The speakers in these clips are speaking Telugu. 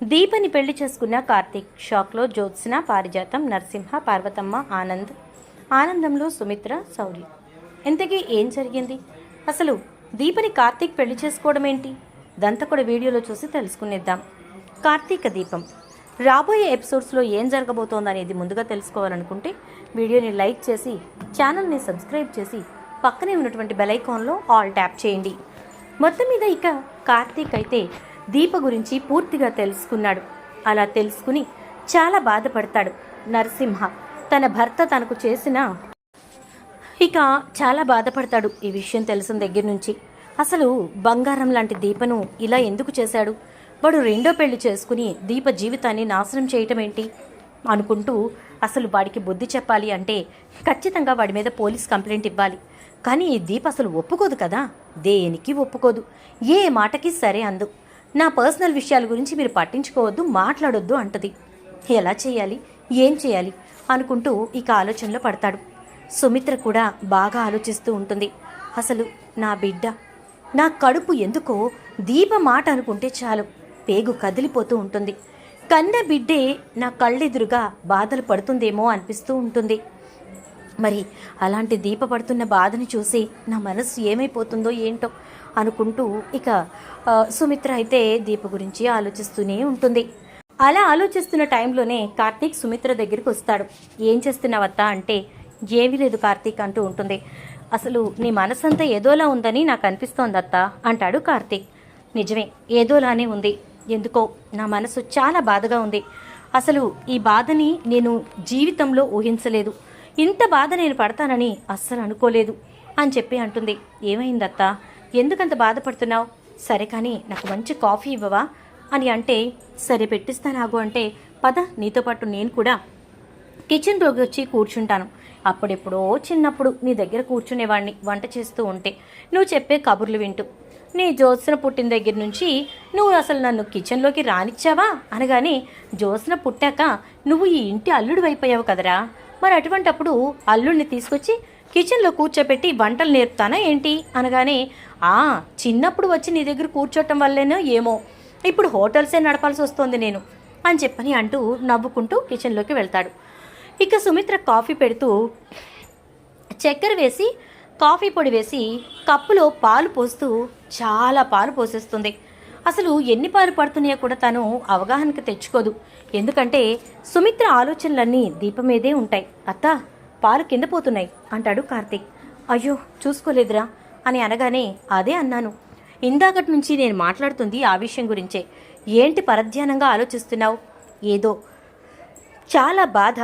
దీపని పెళ్ళి చేసుకున్న కార్తీక్ షాక్లో జ్యోత్స్న పారిజాతం నరసింహ పార్వతమ్మ ఆనంద్ ఆనందంలో సుమిత్ర సౌర్య ఇంతకీ ఏం జరిగింది? అసలు దీపని కార్తీక్ పెళ్ళి చేసుకోవడం ఏంటి దంతా కూడా వీడియోలో చూసి తెలుసుకునేద్దాం. కార్తీక దీపం. రాబోయే ఎపిసోడ్స్లో ఏం జరగబోతోందనేది ముందుగా తెలుసుకోవాలనుకుంటే వీడియోని లైక్ చేసి ఛానల్ని సబ్స్క్రైబ్ చేసి పక్కనే ఉన్నటువంటి బెలైకాన్లో ఆల్ ట్యాప్ చేయండి. మొత్తం మీద ఇక కార్తీక్ అయితే దీప గురించి పూర్తిగా తెలుసుకున్నాడు. అలా తెలుసుకుని చాలా బాధపడతాడు నరసింహ. తన భర్త తనకు చేసిన ఇక చాలా బాధపడతాడు ఈ విషయం తెలిసిన దగ్గర నుంచి. అసలు బంగారం లాంటి దీపను ఇలా ఎందుకు చేశాడు? వాడు రెండో పెళ్ళి చేసుకుని దీప జీవితాన్ని నాశనం చేయటం ఏంటి అనుకుంటూ అసలు వాడికి బుద్ధి చెప్పాలి అంటే ఖచ్చితంగా వాడి మీద పోలీస్ కంప్లైంట్ ఇవ్వాలి. కానీ ఈ దీప అసలు ఒప్పుకోదు కదా? దేనికి ఒప్పుకోదు? ఏ మాటకి సరే అందు. నా పర్సనల్ విషయాల గురించి మీరు పట్టించుకోవద్దు మాట్లాడొద్దు అంటది. ఎలా చేయాలి? ఏం చేయాలి? అనుకుంటూ ఇక ఆలోచనలో పడతాడు. సుమిత్ర కూడా బాగా ఆలోచిస్తూ ఉంటుంది. అసలు నా బిడ్డ నా కడుపు ఎందుకో దీప మాట అనుకుంటే చాలు. పేగు కదిలిపోతూ ఉంటుంది. కన్న బిడ్డే నా కళ్ళెదురుగా బాధలు పడుతుందేమో అనిపిస్తూ ఉంటుంది. మరి అలాంటి దీప పడుతున్న బాధని చూసి నా మనసు ఏమైపోతుందో ఏంటో అనుకుంటూ ఇక సుమిత్ర అయితే దీప గురించి ఆలోచిస్తూనే ఉంటుంది. అలా ఆలోచిస్తున్న టైంలోనే కార్తీక్ సుమిత్ర దగ్గరికి వస్తాడు. ఏం చేస్తున్నావత్తా? అంటే ఏమీ లేదు కార్తీక్ అంటూ ఉంటుంది. అసలు నీ మనసంతా ఏదోలా ఉందని నాకు అనిపిస్తోంది అత్తా అంటాడు కార్తీక్. నిజమే ఏదోలానే ఉంది. ఎందుకో నా మనసు చాలా బాధగా ఉంది. అసలు ఈ బాధని నేను జీవితంలో ఊహించలేదు. ఇంత బాధ నేను పడతానని అస్సలు అనుకోలేదు అని చెప్పి అంటుంది. ఏమైందత్తా? ఎందుకంత బాధపడుతున్నావు? సరే కానీ నాకు మంచి కాఫీ ఇవ్వవా? అని అంటే సరే పెట్టిస్తానాగు అంటే పద నీతో పాటు నేను కూడా కిచెన్ రోగి వచ్చి కూర్చుంటాను. అప్పుడెప్పుడో చిన్నప్పుడు నీ దగ్గర కూర్చునేవాడిని వంట చేస్తూ ఉంటే. నువ్వు చెప్పే కబుర్లు వింటూ. నీ జ్యోత్సన పుట్టిన దగ్గర నుంచి నువ్వు అసలు నన్ను కిచెన్లోకి రానిచ్చావా? అనగానే జ్యోత్స్న పుట్టాక నువ్వు ఈ ఇంటి అల్లుడు అయిపోయావు కదరా. మరి అటువంటప్పుడు అల్లుడిని తీసుకొచ్చి కిచెన్లో కూర్చోపెట్టి వంటలు నేర్పుతానా ఏంటి? అనగానే ఆ చిన్నప్పుడు వచ్చి నీ దగ్గర కూర్చోటం వల్లేనో ఏమో. ఇప్పుడు హోటల్సే నడపాల్సి వస్తోంది నేను అని చెప్పని అంటూ నవ్వుకుంటూ కిచెన్లోకి వెళ్తాడు. ఇక సుమిత్ర కాఫీ పెడుతూ చక్కెర వేసి కాఫీ పొడి వేసి కప్పులో పాలు పోస్తూ చాలా పాలు పోసేస్తుంది. అసలు ఎన్ని పాలు పడుతున్నాయో కూడా తను అవగాహనకు తెచ్చుకోదు. ఎందుకంటే సుమిత్ర ఆలోచనలన్నీ దీపం మీదే ఉంటాయి. అత్త పాలు కింద పోతున్నాయి అంటాడు కార్తీక్. అయ్యో చూసుకోలేదురా అని అనగానే అదే అన్నాను. ఇందాకటి నుంచి నేను మాట్లాడుతుంది ఆ విషయం గురించే. ఏంటి పరధ్యానంగా ఆలోచిస్తున్నావు? ఏదో చాలా బాధ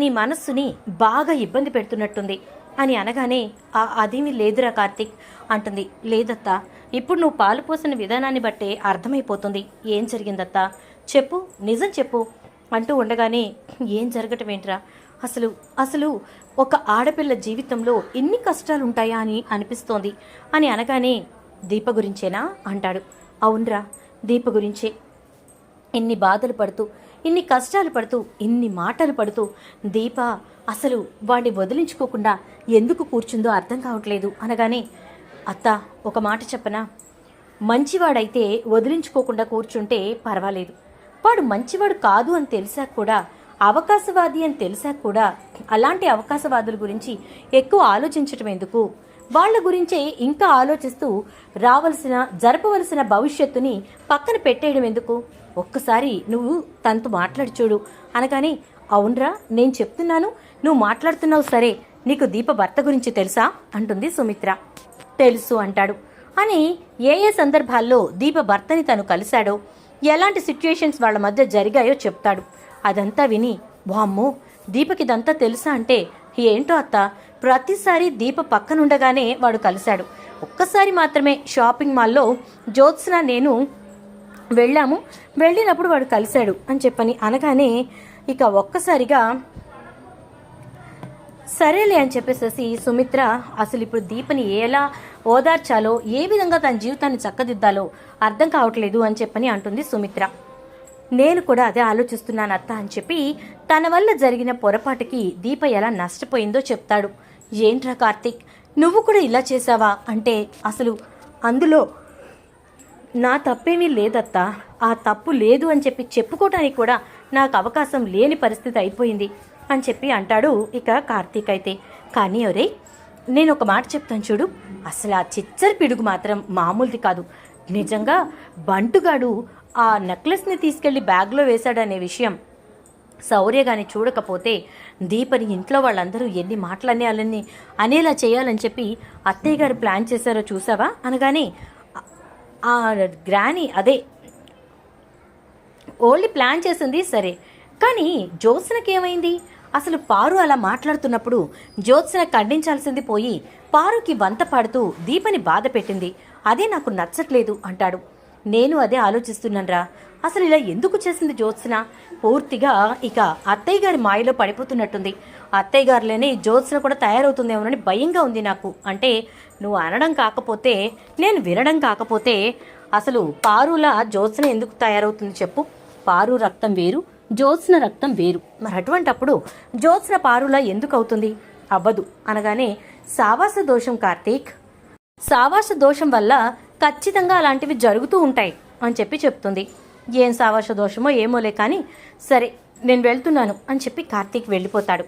నీ మనస్సుని బాగా ఇబ్బంది పెడుతున్నట్టుంది అని అనగానే అదేమీ లేదురా కార్తీక్. అంటుంది. లేదత్తా ఇప్పుడు నువ్వు పాలు పోసిన విధానాన్ని బట్టే అర్థమైపోతుంది. ఏం జరిగిందత్తా? చెప్పు నిజం చెప్పు అంటూ ఉండగానే ఏం జరగటం ఏంట్రా అసలు అసలు ఒక ఆడపిల్ల జీవితంలో ఎన్ని కష్టాలు ఉంటాయా అని అనిపిస్తోంది. అని అనగానే దీప గురించేనా? అంటాడు. అవునరా దీప గురించే. ఎన్ని బాధలు పడుతూ ఇన్ని కష్టాలు పడుతూ ఇన్ని మాటలు పడుతూ దీప అసలు వాడిని వదిలించుకోకుండా ఎందుకు కూర్చుందో అర్థం కావట్లేదు అనగానే అత్త ఒక మాట చెప్పనా? మంచివాడైతే వదిలించుకోకుండా కూర్చుంటే పర్వాలేదు. వాడు మంచివాడు కాదు అని తెలిసాక కూడా అవకాశవాది అని తెలిసా కూడా అలాంటి అవకాశవాదుల గురించి ఎక్కువ ఆలోచించటం ఎందుకు? వాళ్ళ గురించే ఇంకా ఆలోచిస్తూ రావలసిన జరపవలసిన భవిష్యత్తుని పక్కన పెట్టేయడం ఎందుకు? ఒక్కసారి నువ్వు తనతో మాట్లాడి చూడు. అనగానే అవునరా నేను చెప్తున్నాను నువ్వు మాట్లాడుతున్నావు సరే నీకు దీప భర్త గురించి తెలుసా? అంటుంది సుమిత్ర. తెలుసు అంటాడు. అని ఏ ఏ సందర్భాల్లో దీప భర్తని తను కలిశాడో ఎలాంటి సిచ్యుయేషన్స్ వాళ్ళ మధ్య జరిగాయో చెప్తాడు. అదంతా విని వామ్మో దీపకిదంతా తెలుసా అంటే ఏంటో అత్త ప్రతిసారి దీప పక్కనుండగానే వాడు కలిశాడు. ఒక్కసారి మాత్రమే షాపింగ్ మాల్లో జ్యోత్స్న నేను వెళ్ళాము. వెళ్ళినప్పుడు వాడు కలిశాడు అని చెప్పని అనగానే ఇక ఒక్కసారిగా సరేలే అని చెప్పేసేసి సుమిత్ర అసలు ఇప్పుడు దీపని ఎలా ఓదార్చాలో ఏ విధంగా తన జీవితాన్ని చక్కదిద్దాలో అర్థం కావట్లేదు అని చెప్పని అంటుంది సుమిత్ర. నేను కూడా అదే ఆలోచిస్తున్నాను అత్త అని చెప్పి తన వల్ల జరిగిన పొరపాటుకి దీప ఎలా నష్టపోయిందో చెప్తాడు. ఏంట్రా కార్తీక్ నువ్వు కూడా ఇలా చేసావా అంటే అసలు అందులో నా తప్పేమీ లేదత్తా. ఆ తప్పు లేదు అని చెప్పి చెప్పుకోవటానికి కూడా నాకు అవకాశం లేని పరిస్థితి అయిపోయింది. అని చెప్పి అంటాడు ఇక కార్తీక్ అయితే. కానీ ఒరే నేను ఒక మాట చెప్తాను చూడు. అసలు ఆ చిచ్చరి పిడుగు మాత్రం మామూలుది కాదు. నిజంగా బంటుగాడు ఆ నెక్లెస్ని తీసుకెళ్ళి బ్యాగ్లో వేశాడనే విషయం. శౌర్య గాని చూడకపోతే దీపని ఇంట్లో వాళ్ళందరూ ఎన్ని మాటలనే వాళ్ళని అనేలా చేయాలని చెప్పి అత్తయ్య గారు ప్లాన్ చేశారో చూసావా? అనగానే ఆ గ్రాని అదే. ఓన్లీ ప్లాన్ చేసింది సరే. కానీ జ్యోత్స్నకి ఏమైంది అసలు పారు అలా మాట్లాడుతున్నప్పుడు జ్యోత్స్న ఖండించాల్సింది పోయి పారుకి వంత పాడుతూ దీపని బాధ పెట్టింది. అదే నాకు నచ్చట్లేదు అంటాడు. నేను అదే ఆలోచిస్తున్నానరా. అసలు ఇలా ఎందుకు చేసింది జ్యోత్స్న? పూర్తిగా ఇక అత్తయ్య గారి మాయలో పడిపోతున్నట్టుంది. అత్తయ్య లేని జ్యోత్స్న కూడా తయారవుతుందేమోనని భయంగా ఉంది నాకు. అంటే నువ్వు అనడం కాకపోతే నేను వినడం కాకపోతే అసలు పారులా జ్యోత్స్న ఎందుకు తయారవుతుంది చెప్పు? పారు రక్తం వేరు జ్యోత్స్న రక్తం వేరు. మరి అటువంటప్పుడు జ్యోత్స్న పారులా ఎందుకు అవుతుంది అవ్వదు. అనగానే సావాస దోషం కార్తీక్. సావాస దోషం వల్ల ఖచ్చితంగా అలాంటివి జరుగుతూ ఉంటాయి అని చెప్పి చెప్తుంది. ఏం సావాస దోషమో ఏమోలే కానీ సరే నేను వెళ్తున్నాను అని చెప్పి కార్తీక్ వెళ్ళిపోతాడు.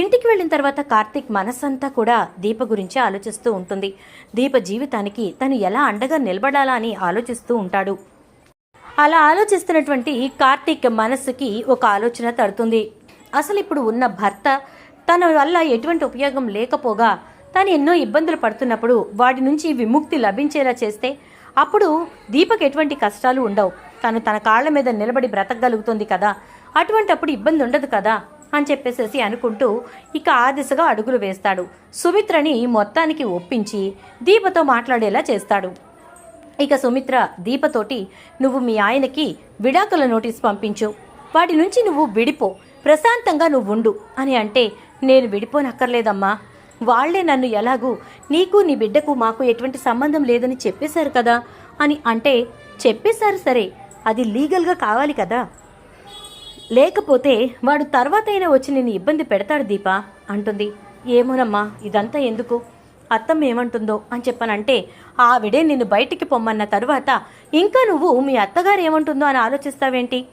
ఇంటికి వెళ్ళిన తర్వాత కార్తీక్ మనసంతా కూడా దీప గురించి ఆలోచిస్తూ ఉంటుంది. దీప జీవితానికి తను ఎలా అండగా నిలబడాలా అని ఆలోచిస్తూ ఉంటాడు. అలా ఆలోచిస్తున్నటువంటి కార్తీక్ మనస్సుకి ఒక ఆలోచన తడుతుంది. అసలు ఇప్పుడు ఉన్న భర్త తన వల్ల ఎటువంటి ఉపయోగం లేకపోగా తను ఎన్నో ఇబ్బందులు పడుతున్నప్పుడు వాటి నుంచి విముక్తి లభించేలా చేస్తే అప్పుడు దీపక్ ఎటువంటి కష్టాలు ఉండవు. తను తన కాళ్ళ మీద నిలబడి బ్రతకగలుగుతుంది కదా. అటువంటప్పుడు ఇబ్బంది ఉండదు కదా అని చెప్పేసేసి అనుకుంటూ ఇక ఆ దిశగా అడుగులు వేస్తాడు. సుమిత్రని మొత్తానికి ఒప్పించి దీపతో మాట్లాడేలా చేస్తాడు. ఇక సుమిత్ర దీపతోటి నువ్వు మీ ఆయనకి విడాకుల నోటీస్ పంపించు. వాటి నుంచి నువ్వు విడిపో. ప్రశాంతంగా నువ్వు ఉండు అని అంటే నేను విడిపోనక్కర్లేదమ్మా. వాళ్ళే నన్ను ఎలాగూ నీకు నీ బిడ్డకు మాకు ఎటువంటి సంబంధం లేదని చెప్పేశారు కదా అని అంటే చెప్పేశారు సరే. అది లీగల్గా కావాలి కదా. లేకపోతే వాడు తర్వాతైనా వచ్చి నేను ఇబ్బంది పెడతాడు దీప అంటుంది. ఏమోనమ్మా ఇదంతా ఎందుకు? అత్తమ్మ ఏమంటుందో అని చెప్పనంటే ఆవిడే నిన్ను బయటికి పొమ్మన్న తరువాత ఇంకా నువ్వు మీ అత్తగారు ఏమంటుందో అని ఆలోచిస్తావేంటి?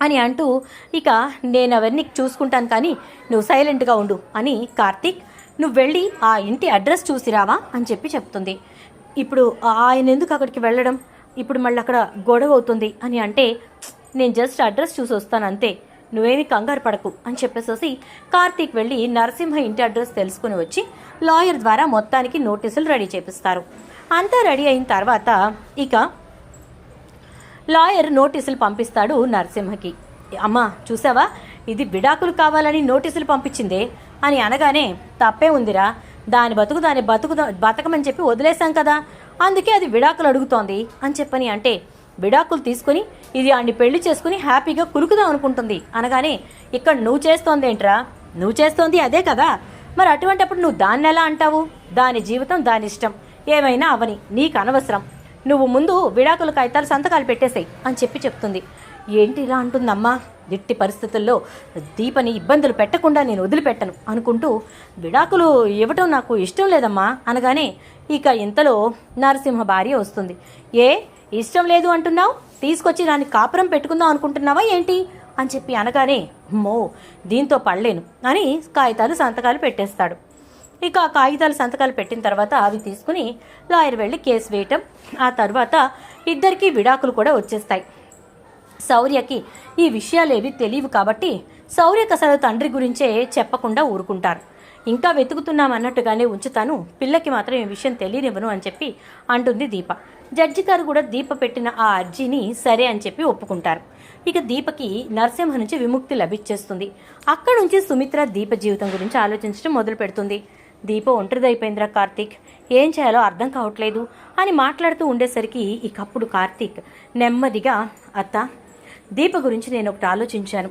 అని అంటూ ఇక నేను అవన్నీ చూసుకుంటాను కానీ నువ్వు సైలెంట్గా ఉండు అని కార్తీక్ నువ్వు వెళ్ళి ఆ ఇంటి అడ్రస్ చూసిరావా అని చెప్పి చెప్తుంది. ఇప్పుడు ఆయన ఎందుకు అక్కడికి వెళ్ళడం? ఇప్పుడు మళ్ళీ అక్కడ గొడవ అవుతుంది అని అంటే నేను జస్ట్ అడ్రస్ చూసి వస్తాను అంతే నువ్వేమి కంగారు పడకు అని చెప్పేసేసి కార్తీక్ వెళ్ళి నరసింహ ఇంటి అడ్రస్ తెలుసుకుని వచ్చి లాయర్ ద్వారా మొత్తానికి నోటీసులు రెడీ చేపిస్తారు. అంతా రెడీ అయిన తర్వాత ఇక లాయర్ నోటీసులు పంపిస్తాడు నరసింహకి. అమ్మా చూసావా? ఇది విడాకులు కావాలని నోటీసులు పంపించిందే అని అనగానే తప్పే ఉందిరా. దాని బతుకు దాని బతుకు బతకమని చెప్పి వదిలేశాం కదా. అందుకే అది విడాకులు అడుగుతోంది అని చెప్పని అంటే విడాకులు తీసుకుని ఇది ఆడిని పెళ్ళి చేసుకుని హ్యాపీగా కురుకుదాం అనుకుంటుంది. అనగానే ఇక్కడ నువ్వు చేస్తోందేంట్రా? నువ్వు చేస్తోంది అదే కదా. మరి అటువంటప్పుడు నువ్వు దాన్ని ఎలా అంటావు? దాని జీవితం దాని ఇష్టం. ఏమైనా అవని నీకు అనవసరం. నువ్వు ముందు విడాకుల కాగితాలు సంతకాలు పెట్టేసాయి అని చెప్పి చెప్తుంది. ఏంటి ఇలా అంటుందమ్మా? దిట్టి పరిస్థితుల్లో దీపని ఇబ్బందులు పెట్టకుండా నేను వదిలిపెట్టను అనుకుంటూ విడాకులు ఇవ్వటం నాకు ఇష్టం లేదమ్మా అనగానే ఇక ఇంతలో నరసింహ భార్య వస్తుంది. ఏ ఇష్టం లేదు అంటున్నావు? తీసుకొచ్చి దాన్ని కాపురం పెట్టుకుందాం అనుకుంటున్నావా ఏంటి? అని చెప్పి అనగానే మో దీంతో పడలేను అని కాగితాలు సంతకాలు పెట్టేస్తాడు. ఇక ఆ కాగితాలు సంతకాలు పెట్టిన తర్వాత అవి తీసుకుని లాయర్ వెళ్ళి కేసు వేయటం. ఆ తర్వాత ఇద్దరికీ విడాకులు కూడా వచ్చేస్తాయి. శౌర్యకి ఈ విషయాలేవి తెలియవు కాబట్టి శౌర్యకి అసలు తండ్రి గురించే చెప్పకుండా ఊరుకుంటారు. ఇంకా వెతుకుతున్నాం అన్నట్టుగానే ఉంచుతాను. పిల్లకి మాత్రం ఈ విషయం తెలియనివ్వను అని చెప్పి అంటుంది దీప. జడ్జి గారు కూడా దీప పెట్టిన ఆ అర్జీని సరే అని చెప్పి ఒప్పుకుంటారు. ఇక దీపకి నరసింహ నుంచి విముక్తి లభించేస్తుంది. అక్కడ నుంచి సుమిత్ర దీప జీవితం గురించి ఆలోచించడం మొదలు పెడుతుంది. దీప ఒంటరిదైపోయిందిరా కార్తీక్. ఏం చేయాలో అర్థం కావట్లేదు అని మాట్లాడుతూ ఉండేసరికి ఇకప్పుడు కార్తీక్ నెమ్మదిగా అత్త దీప గురించి నేను ఒకటి ఆలోచించాను.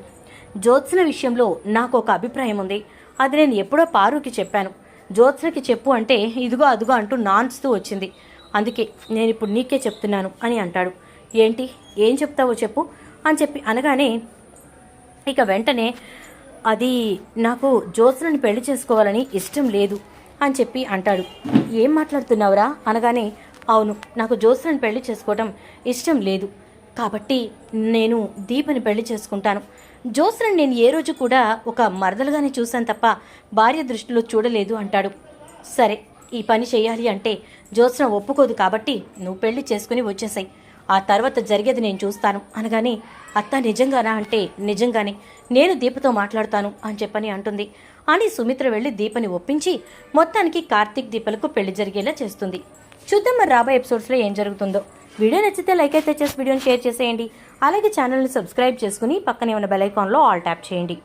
జ్యోత్స్న విషయంలో నాకు ఒక అభిప్రాయం ఉంది. అది నేను ఎప్పుడో పారుకి చెప్పాను. జ్యోత్స్నకి చెప్పు అంటే ఇదిగో అదిగో అంటూ నాన్స్తూ వచ్చింది. అందుకే నేను ఇప్పుడు నీకే చెప్తున్నాను అని అంటాడు. ఏంటి? ఏం చెప్తావో చెప్పు. అని చెప్పి అనగానే ఇక వెంటనే అది నాకు జ్యోత్స్నని పెళ్ళి చేసుకోవాలని ఇష్టం లేదు అని చెప్పి అంటాడు. ఏం మాట్లాడుతున్నావురా? అనగానే అవును నాకు జ్యోత్స్నని పెళ్ళి చేసుకోవడం ఇష్టం లేదు. కాబట్టి నేను దీపని పెళ్ళి చేసుకుంటాను. జ్యోత్స్నని నేను ఏ రోజు కూడా ఒక మరదలుగానే చూశాను తప్ప భార్య దృష్టిలో చూడలేదు అంటాడు. సరే ఈ పని చేయాలి అంటే జ్యోత్స్న ఒప్పుకోదు కాబట్టి నువ్వు పెళ్ళి చేసుకుని వచ్చేసాయి. ఆ తర్వాత జరిగేది నేను చూస్తాను. అనగానే అత్త నిజంగానా? అంటే నిజంగానే. నేను దీపతో మాట్లాడతాను అని చెప్పని అంటుంది. అని సుమిత్ర వెళ్ళి దీపని ఒప్పించి మొత్తానికి కార్తీక్ దీపలకు పెళ్ళి జరిగేలా చేస్తుంది. చూద్దాం మరి రాబోయే ఎపిసోడ్స్లో ఏం జరుగుతుందో. వీడియో నచ్చితే లైక్ అయితే చేసి వీడియోని షేర్ చేసేయండి. అలాగే ఛానల్ని సబ్స్క్రైబ్ చేసుకుని పక్కనే ఉన్న బెల్ ఐకాన్లో ఆల్ ట్యాప్ చేయండి.